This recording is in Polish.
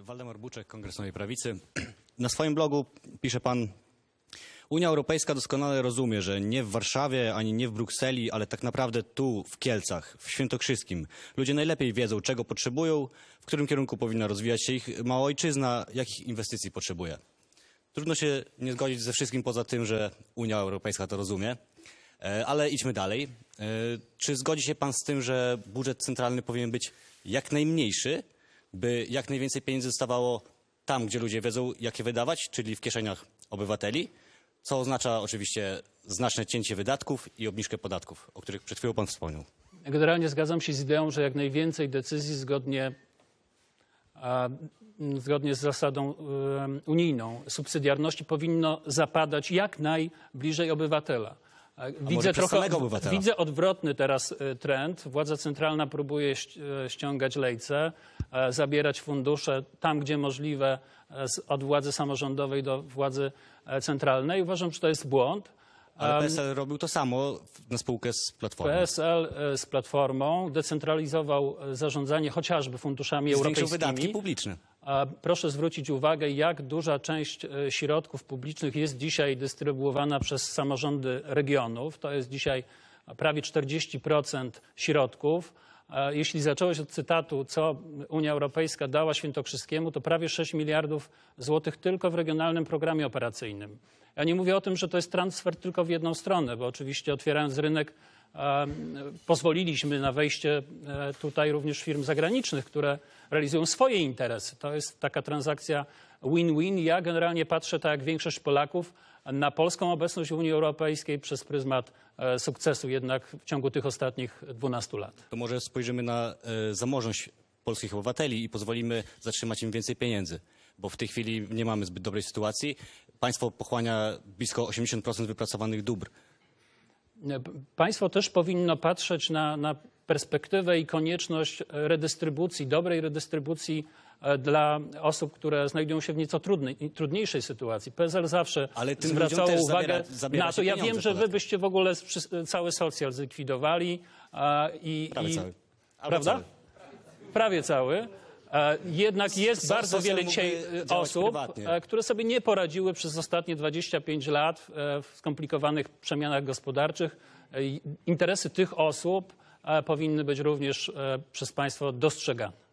Waldemar Buczek, Kongres Nowej Prawicy. Na swoim blogu pisze pan Unia Europejska doskonale rozumie, że nie w Warszawie ani nie w Brukseli, ale tak naprawdę tu, w Kielcach, w Świętokrzyskim, ludzie najlepiej wiedzą, czego potrzebują, w którym kierunku powinna rozwijać się ich mała ojczyzna, jakich inwestycji potrzebuje. Trudno się nie zgodzić ze wszystkim poza tym, że Unia Europejska to rozumie. E, Ale idźmy dalej. E, Czy zgodzi się pan z tym, że budżet centralny powinien być jak najmniejszy, by jak najwięcej pieniędzy zostawało tam, gdzie ludzie wiedzą, jak je wydawać, czyli w kieszeniach obywateli, co oznacza oczywiście znaczne cięcie wydatków i obniżkę podatków, o których przed chwilą pan wspomniał. Generalnie zgadzam się z ideą, że jak najwięcej decyzji zgodnie, zgodnie z zasadą unijną subsydiarności powinno zapadać jak najbliżej obywatela. Samego obywatela? widzę odwrotny teraz e, trend. Władza centralna próbuje e, ściągać lejce, e, zabierać fundusze tam, gdzie możliwe, od władzy samorządowej do władzy centralnej. Uważam, że to jest błąd. Ale PSL robił to samo na spółkę z Platformą. PSL e, z Platformą decentralizował e, zarządzanie chociażby funduszami Zwiększył europejskimi. wydatki publiczne. A Proszę zwrócić uwagę, jak duża część e, środków publicznych jest dzisiaj dystrybuowana przez samorządy regionów. To jest dzisiaj prawie 40% środków. E, Jeśli zacząłeś od cytatu, co Unia Europejska dała Świętokrzyskiemu, to prawie 6 miliardów złotych tylko w regionalnym programie operacyjnym. Ja nie mówię o tym, że to jest transfer tylko w jedną stronę, bo oczywiście otwierając rynek pozwoliliśmy na wejście e, tutaj również firm zagranicznych, które realizują swoje interesy. To jest taka transakcja win-win. Ja generalnie patrzę, tak jak większość Polaków, na polską obecność w Unii Europejskiej przez pryzmat e, sukcesu jednak w ciągu tych ostatnich 12 lat. To może spojrzymy na e, zamożność polskich obywateli i pozwolimy zatrzymać im więcej pieniędzy, bo w tej chwili nie mamy zbyt dobrej sytuacji. Państwo pochłania blisko 80% wypracowanych dóbr. Państwo też powinno patrzeć na, na perspektywę i konieczność redystrybucji, dobrej redystrybucji e, dla osób, które znajdują się w nieco trudnej, trudniejszej sytuacji. PSL zawsze Ale tym zwracało uwagę zabiera- zabiera na to. Ja wiem, że wy byście w ogóle cały socjal zlikwidowali. i, Prawie i, cały. Prawda? cały. Prawie cały. E, Jednak jest bardzo wiele dzisiaj e, działać osób, prywatnie. e, które sobie nie poradziły przez ostatnie 25 lat w skomplikowanych przemianach gospodarczych. Interesy tych osób powinny być również przez państwo dostrzegane.